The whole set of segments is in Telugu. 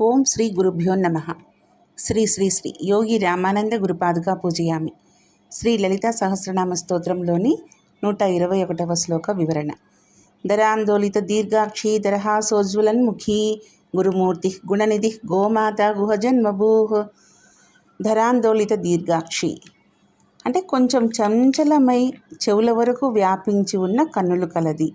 ఓం శ్రీ గురుభ్యో నమ. శ్రీ శ్రీ శ్రీ యోగి రామానంద గురుపాదుగా పూజయామి. శ్రీ లలిత సహస్రనామ స్తోత్రంలోని నూట ఇరవై ఒకటవ శ్లోక వివరణ. దరాందోళిత దీర్ఘాక్షి దరహాసోజ్వలన్ముఖి గురుమూర్తి గుణనిధి గోమాత గుహజన్మభూ. ధరాందోళిత దీర్ఘాక్షి. అంటే కొంచెం చంచలమై చెవుల వరకు వ్యాపించి ఉన్న కన్నులు కలది.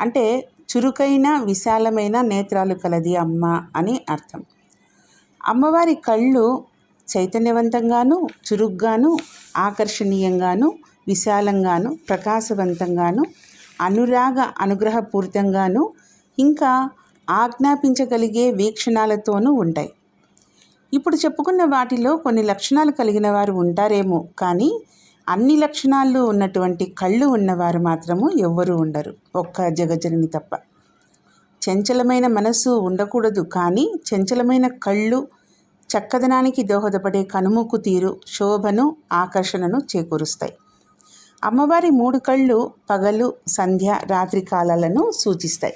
అంటే చురుకైన విశాలమైన నేత్రాలు కలది అమ్మ అని అర్థం. అమ్మవారి కళ్ళు చైతన్యవంతంగాను చురుగ్గాను ఆకర్షణీయంగాను విశాలంగాను ప్రకాశవంతంగాను అనురాగ అనుగ్రహపూరితంగాను ఇంకా ఆజ్ఞాపించగలిగే వీక్షణాలతోనూ ఉంటాయి. ఇప్పుడు చెప్పుకున్న వాటిలో కొన్ని లక్షణాలు కలిగిన వారు ఉంటారేమో కానీ అన్ని లక్షణాలు ఉన్నటువంటి కళ్ళు ఉన్నవారు మాత్రము ఎవ్వరూ ఉండరు. ఒక్క జగజనని తప్ప. చంచలమైన మనసు ఉండకూడదు కానీ చంచలమైన కళ్ళు చక్కదనానికి దోహదపడే కనుముకు తీరు శోభను ఆకర్షణను చేకూరుస్తాయి. అమ్మవారి మూడు కళ్ళు పగలు సంధ్య రాత్రి కాలాలను సూచిస్తాయి.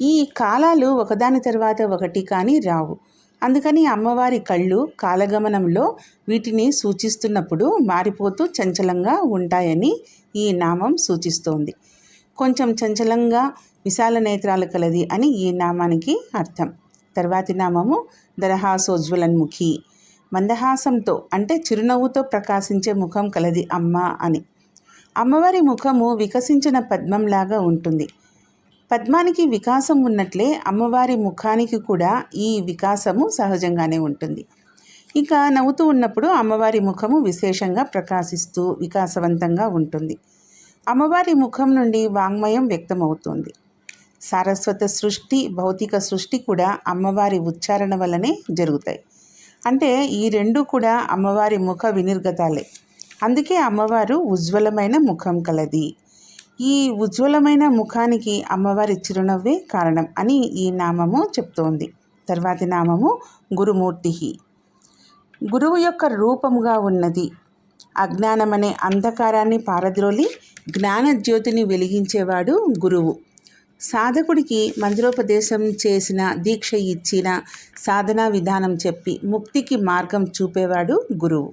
ఈ కాలాలు ఒకదాని తర్వాత ఒకటి కానీ రావు. అందుకని అమ్మవారి కళ్ళు కాలగమనంలో వీటిని సూచిస్తున్నప్పుడు మారిపోతూ చంచలంగా ఉంటాయని ఈ నామం సూచిస్తోంది. కొంచెం చంచలంగా విశాల నేత్రాలు కలది అని ఈ నామానికి అర్థం. తర్వాతి నామము దరహాసోజ్వలన్ముఖి. మందహాసంతో అంటే చిరునవ్వుతో ప్రకాశించే ముఖం కలది అమ్మ అని. అమ్మవారి ముఖము వికసించిన పద్మంలాగా ఉంటుంది. పద్మానికి వికాసం ఉన్నట్లే అమ్మవారి ముఖానికి కూడా ఈ వికాసము సహజంగానే ఉంటుంది. ఇక నవ్వుతూ ఉన్నప్పుడు అమ్మవారి ముఖము విశేషంగా ప్రకాశిస్తూ వికాసవంతంగా ఉంటుంది. అమ్మవారి ముఖం నుండి వాంగ్మయం వ్యక్తమవుతుంది. సారస్వత సృష్టి భౌతిక సృష్టి కూడా అమ్మవారి ఉచ్చారణ వల్లనే జరుగుతాయి. అంటే ఈ రెండు కూడా అమ్మవారి ముఖ వినిర్గతాలే. అందుకే అమ్మవారు ఉజ్వలమైన ముఖం కలది. ఈ ఉజ్వలమైన ముఖానికి అమ్మవారి చిరునవ్వే కారణం అని ఈ నామము చెప్తోంది. తర్వాతి నామము గురుమూర్తి గురువు యొక్క రూపముగా ఉన్నది. అజ్ఞానమనే అంధకారాన్ని పారద్రోలి జ్ఞానజ్యోతిని వెలిగించేవాడు గురువు. సాధకుడికి మందిరోపదేశం చేసిన దీక్ష ఇచ్చిన సాధనా విధానం చెప్పి ముక్తికి మార్గం చూపేవాడు గురువు.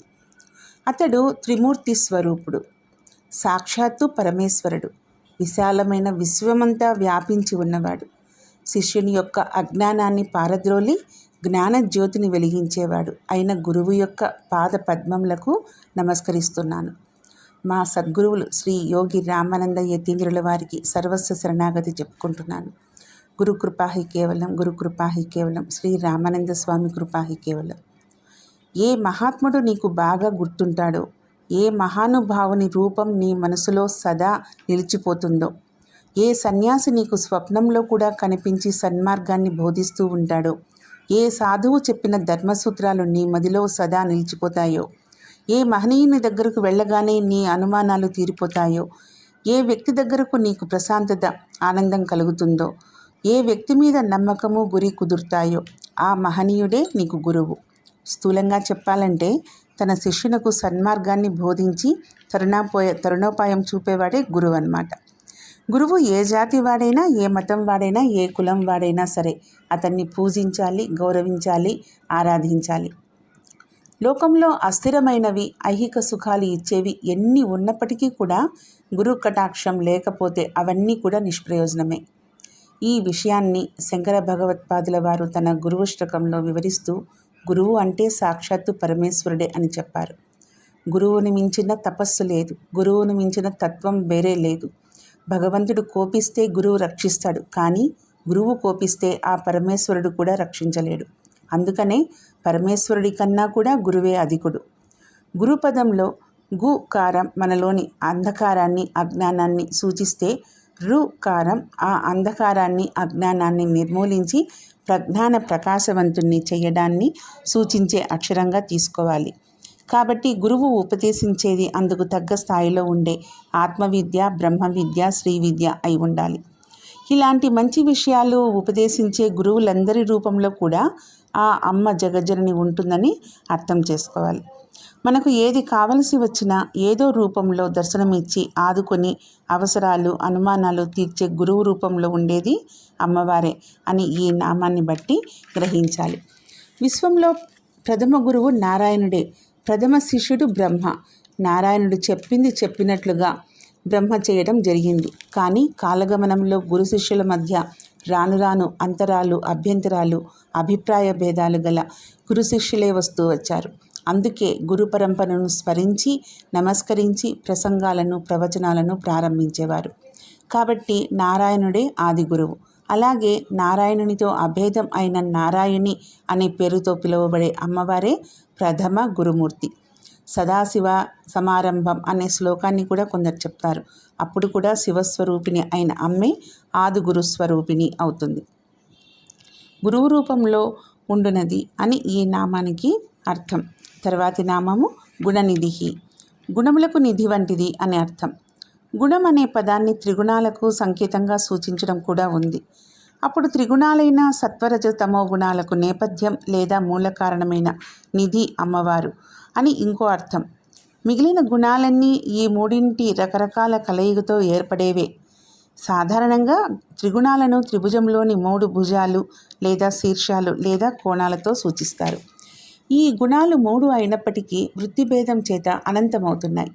అతడు త్రిమూర్తి స్వరూపుడు. సాక్షాత్తు పరమేశ్వరుడు. విశాలమైన విశ్వమంతా వ్యాపించి ఉన్నవాడు. శిష్యుని యొక్క అజ్ఞానాన్ని పారద్రోలి జ్ఞాన జ్యోతిని వెలిగించేవాడు. అయిన గురువు యొక్క పాద పద్మములకు నమస్కరిస్తున్నాను. మా సద్గురువులు శ్రీ యోగి రామానంద యతీంద్రుల వారికి సర్వస్వ శరణాగతి చెప్పుకుంటున్నాను. గురు కృపాహి కేవలం గురు కృపాహి కేవలం శ్రీ రామానంద స్వామి కృపాహి కేవలం. ఏ మహాత్ముడు నీకు బాగా గుర్తుంటాడో ఏ మహానుభావుని రూపం నీ మనసులో సదా నిలిచిపోతుందో? ఏ సన్యాసి నీకు స్వప్నంలో కూడా కనిపించి సన్మార్గాన్ని బోధిస్తూ ఉంటాడో? ఏ సాధువు చెప్పిన ధర్మసూత్రాలు నీ మదిలో సదా నిలిచిపోతాయో? ఏ మహనీయుని దగ్గరకు వెళ్ళగానే నీ అనుమానాలు తీరిపోతాయో? ఏ వ్యక్తి దగ్గరకు నీకు ప్రశాంతత ఆనందం కలుగుతుందో? ఏ వ్యక్తి మీద నమ్మకము గురి కుదురుతాయో? ఆ మహనీయుడే నీకు గురువు. స్థూలంగా చెప్పాలంటే తన శిష్యునకు సన్మార్గాన్ని బోధించి తరుణాపోయ తరుణోపాయం చూపేవాడే గురువు అనమాట గురువు ఏ జాతి వాడైనా ఏ మతం వాడైనా ఏ కులం వాడైనా సరే అతన్ని పూజించాలి గౌరవించాలి ఆరాధించాలి. లోకంలో అస్థిరమైనవి ఐహిక సుఖాలు ఇచ్చేవి ఎన్ని ఉన్నప్పటికీ కూడా గురు కటాక్షం లేకపోతే అవన్నీ కూడా నిష్ప్రయోజనమే. ఈ విషయాన్ని శంకర భగవత్పాదుల వారు తన గురువు గురువుష్టకంలో వివరిస్తూ గురువు అంటే సాక్షాత్తు పరమేశ్వరుడే అని చెప్పారు. గురువుని మించిన తపస్సు లేదు. గురువుని మించిన తత్వం వేరే లేదు. భగవంతుడు కోపిస్తే గురువు రక్షిస్తాడు. కానీ గురువు కోపిస్తే ఆ పరమేశ్వరుడు కూడా రక్షించలేడు. అందుకనే పరమేశ్వరుడి కన్నా కూడా గురువే అధికుడు. గురుపదంలో గు కారం మనలోని అంధకారాన్ని అజ్ఞానాన్ని సూచిస్తే రు కారం ఆ అంధకారాన్ని అజ్ఞానాన్ని నిర్మూలించి ప్రజ్ఞాన ప్రకాశవంతుణ్ణి చేయడాన్ని సూచించే అక్షరంగా తీసుకోవాలి. కాబట్టి గురువు ఉపదేశించేది అందుకు తగ్గ స్థాయిలో ఉండే ఆత్మవిద్య బ్రహ్మ విద్య శ్రీ విద్య అయి ఉండాలి. ఇలాంటి మంచి విషయాలు ఉపదేశించే గురువులందరి రూపంలో కూడా ఆ అమ్మ జగజ్జనని ఉంటుందని అర్థం చేసుకోవాలి. మనకు ఏది కావలసి వచ్చినా ఏదో రూపంలో దర్శనమిచ్చి ఆదుకొని అవసరాలు అనుమానాలు తీర్చే గురువు రూపంలో ఉండేది అమ్మవారే అని ఈ నామాన్ని బట్టి గ్రహించాలి. విశ్వంలో ప్రథమ గురువు నారాయణుడే. ప్రథమ శిష్యుడు బ్రహ్మ. నారాయణుడు చెప్పింది చెప్పినట్లుగా బ్రహ్మ చేయడం జరిగింది. కానీ కాలగమనంలో గురు శిష్యుల మధ్య రాను రాను అంతరాలు అభ్యంతరాలు అభిప్రాయ భేదాలు గల గురు శిష్యులే వస్తూ వచ్చారు. అందుకే గురు పరంపరను స్మరించి నమస్కరించి ప్రసంగాలను ప్రవచనాలను ప్రారంభించేవారు. కాబట్టి నారాయణుడే ఆది గురువు. అలాగే నారాయణునితో అభేదం అయిన నారాయణి అనే పేరుతో పిలువబడే అమ్మవారే ప్రథమ గురుమూర్తి. సదాశివ సమారంభం అనే శ్లోకాన్ని కూడా కొందరు చెప్తారు. అప్పుడు కూడా శివస్వరూపిణి అయిన అమ్మే ఆది గురుస్వరూపిణి అవుతుంది. గురువు రూపంలో ఉండునది అని ఈ నామానికి అర్థం. తర్వాతి నామము గుణనిధి గుణములకు నిధి వంటిది అని అర్థం. గుణం అనే పదాన్ని త్రిగుణాలకు సంకేతంగా సూచించడం కూడా ఉంది. అప్పుడు త్రిగుణాలైన సత్వరజ తమో గుణాలకు నేపథ్యం లేదా మూల కారణమైన నిధి అమ్మవారు అని ఇంకో అర్థం. మిగిలిన గుణాలన్నీ ఈ మూడింటి రకరకాల కలయికతో ఏర్పడేవే. సాధారణంగా త్రిగుణాలను త్రిభుజంలోని మూడు భుజాలు లేదా శీర్షాలు లేదా కోణాలతో సూచిస్తారు. ఈ గుణాలు మూడు అయినప్పటికీ వృత్తిభేదం చేత అనంతమవుతున్నాయి.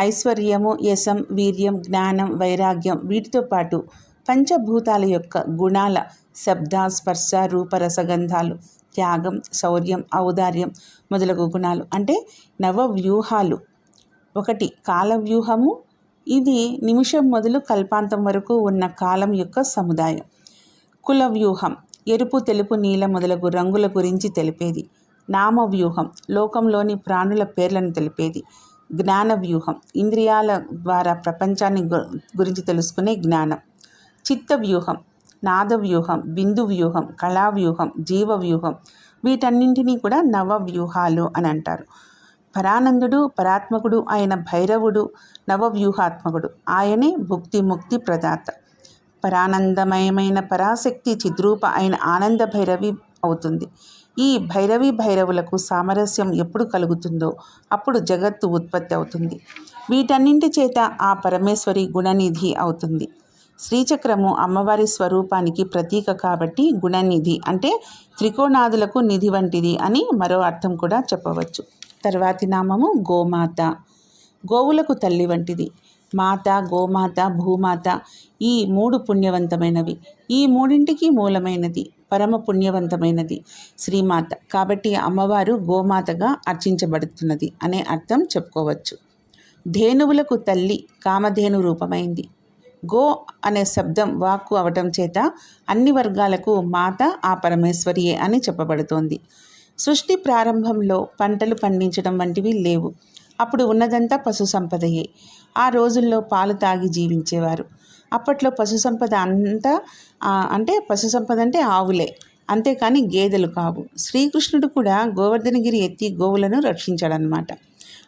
ఐశ్వర్యము యశం వీర్యం జ్ఞానం వైరాగ్యం వీటితో పాటు పంచభూతాల యొక్క గుణాల శబ్ద స్పర్శ రూపరసగంధాలు త్యాగం శౌర్యం ఔదార్యం మొదలగు గుణాలు. అంటే నవ వ్యూహాలు ఒకటి కాలవ్యూహము. ఇది నిమిషం మొదలు కల్పాంతం వరకు ఉన్న కాలం యొక్క సముదాయం. కుల వ్యూహం ఎరుపు తెలుపు నీల మొదలగు రంగుల గురించి తెలిపేది. నామవ్యూహం లోకంలోని ప్రాణుల పేర్లను తెలిపేది. జ్ఞాన వ్యూహం ఇంద్రియాల ద్వారా ప్రపంచాన్ని గురించి తెలుసుకునే జ్ఞానం. చిత్త వ్యూహం నాద వ్యూహం బిందు వ్యూహం కళా వ్యూహం జీవ వ్యూహం వీటన్నింటినీ కూడా నవ వ్యూహాలు అని అంటారు. పరానందుడు పరాత్మకుడు అయిన భైరవుడు నవవ్యూహాత్మకుడు. ఆయనే భుక్తి ముక్తి ప్రదాత. పరానందమయమైన పరాశక్తి చిద్రూప అయిన ఆనంద భైరవి అవుతుంది. ఈ భైరవి భైరవులకు సామరస్యం ఎప్పుడు కలుగుతుందో అప్పుడు జగత్తు ఉత్పత్తి అవుతుంది. వీటన్నింటి చేత ఆ పరమేశ్వరి గుణనిధి అవుతుంది. శ్రీచక్రము అమ్మవారి స్వరూపానికి ప్రతీక కాబట్టి గుణనిధి అంటే త్రికోణాదులకు నిధి వంటిది అని మరో అర్థం కూడా చెప్పవచ్చు. తర్వాతి నామము గోమాత. గోవులకు తల్లి వంటిది. మాత గోమాత భూమాత ఈ మూడు పుణ్యవంతమైనవి. ఈ మూడింటికి మూలమైనది. పరమ పుణ్యవంతమైనది. శ్రీమాత. కాబట్టి అమ్మవారు గోమాతగా అర్చించబడుతున్నది అనే అర్థం చెప్పుకోవచ్చు. ధేనువులకు తల్లి కామధేను రూపమైంది. గో అనే శబ్దం వాక్కు అవటం చేత అన్ని వర్గాలకు మాత ఆ పరమేశ్వరియే అని చెప్పబడుతోంది. సృష్టి ప్రారంభంలో పంటలు పండించడం వంటివి లేవు. అప్పుడు ఉన్నదంతా పశు సంపదయే ఆ రోజుల్లో పాలు తాగి జీవించేవారు. అప్పట్లో పశు సంపద అంతా అంటే పశు సంపద అంటే ఆవులే. అంతేకాని గేదెలు కావు. శ్రీకృష్ణుడు కూడా గోవర్ధనగిరి ఎత్తి గోవులను రక్షించాడనమాట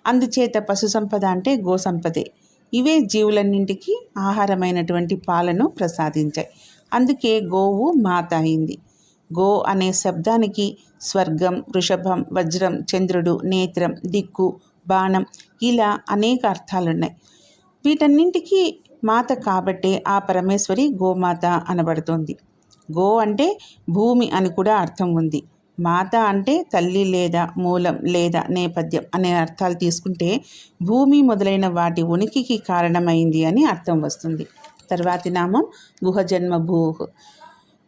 అందుచేత పశు సంపద అంటే గో సంపదే ఇవే జీవులన్నింటికి ఆహారమైనటువంటి పాలను ప్రసాదించాయి. అందుకే గోవు మాత అయింది. గో అనే శబ్దానికి స్వర్గం వృషభం వజ్రం చంద్రుడు నేత్రం దిక్కు బాణం ఇలా అనేక అర్థాలున్నాయి. వీటన్నింటికి మాత కాబట్టే ఆ పరమేశ్వరి గోమాత అనబడుతోంది. గో అంటే భూమి అని కూడా అర్థం ఉంది. మాత అంటే తల్లి లేదా మూలం లేదా నేపథ్యం అనే అర్థాలు తీసుకుంటే భూమి మొదలైన వాటి ఉనికికి కారణమైంది అని అర్థం వస్తుంది. తర్వాతి నామం గుహజన్మ భూహు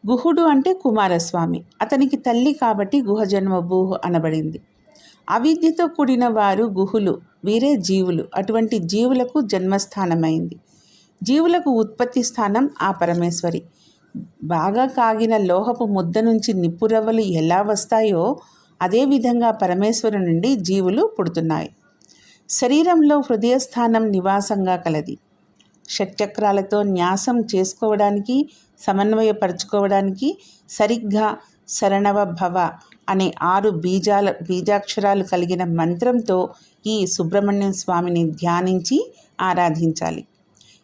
గుహుడు అంటే కుమారస్వామి. అతనికి తల్లి కాబట్టి గుహజన్మ భూహ్ అనబడింది. అవిద్యతో కూడిన వారు గుహులు వీరే జీవులు. అటువంటి జీవులకు జన్మస్థానమైంది. జీవులకు ఉత్పత్తి స్థానం ఆ పరమేశ్వరి. బాగా కాగిన లోహపు ముద్ద నుంచి నిప్పురవ్వలు ఎలా వస్తాయో అదేవిధంగా పరమేశ్వరు నుండి జీవులు పుడుతున్నాయి. శరీరంలో హృదయస్థానం నివాసంగా కలది. షట్చక్రాలతో న్యాసం చేసుకోవడానికి సమన్వయపరచుకోవడానికి సరిగ్గా శరణవ భవ అనే ఆరు బీజాల బీజాక్షరాలు కలిగిన మంత్రంతో ఈ సుబ్రహ్మణ్యం స్వామిని ధ్యానించి ఆరాధించాలి.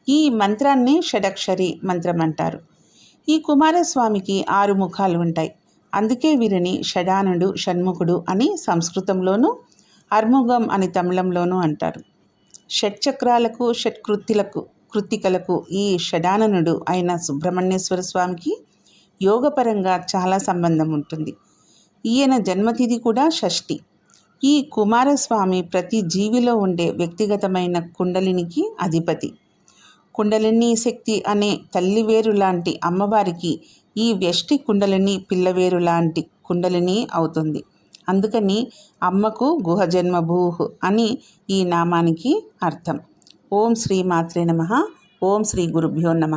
ఈ మంత్రాన్ని షడక్షరి మంత్రం అంటారు. ఈ కుమారస్వామికి ఆరు ముఖాలు ఉంటాయి. అందుకే వీరిని షడానుడు షణ్ముఖుడు అని సంస్కృతంలోనూ అర్ముగం అని తమిళంలోనూ అంటారు. షట్చక్రాలకు షట్కృత్తిలకు కృత్తికలకు ఈ షడాననుడు అయిన సుబ్రహ్మణ్యేశ్వర స్వామికి యోగపరంగా చాలా సంబంధం ఉంటుంది. ఈయన జన్మతిథి కూడా షష్ఠి. ఈ కుమారస్వామి ప్రతి జీవిలో ఉండే వ్యక్తిగతమైన కుండలినికి అధిపతి. కుండలిని శక్తి అనే తల్లివేరు లాంటి అమ్మవారికి ఈ వ్యష్టి కుండలిని పిల్లవేరు లాంటి కుండలిని అవుతుంది. అందుకని అమ్మకు గుహ జన్మభూహ్ అని ఈ నామానికి అర్థం. ఓం శ్రీ మాత్రే నమ. ఓం శ్రీ గురుభ్యో నమ.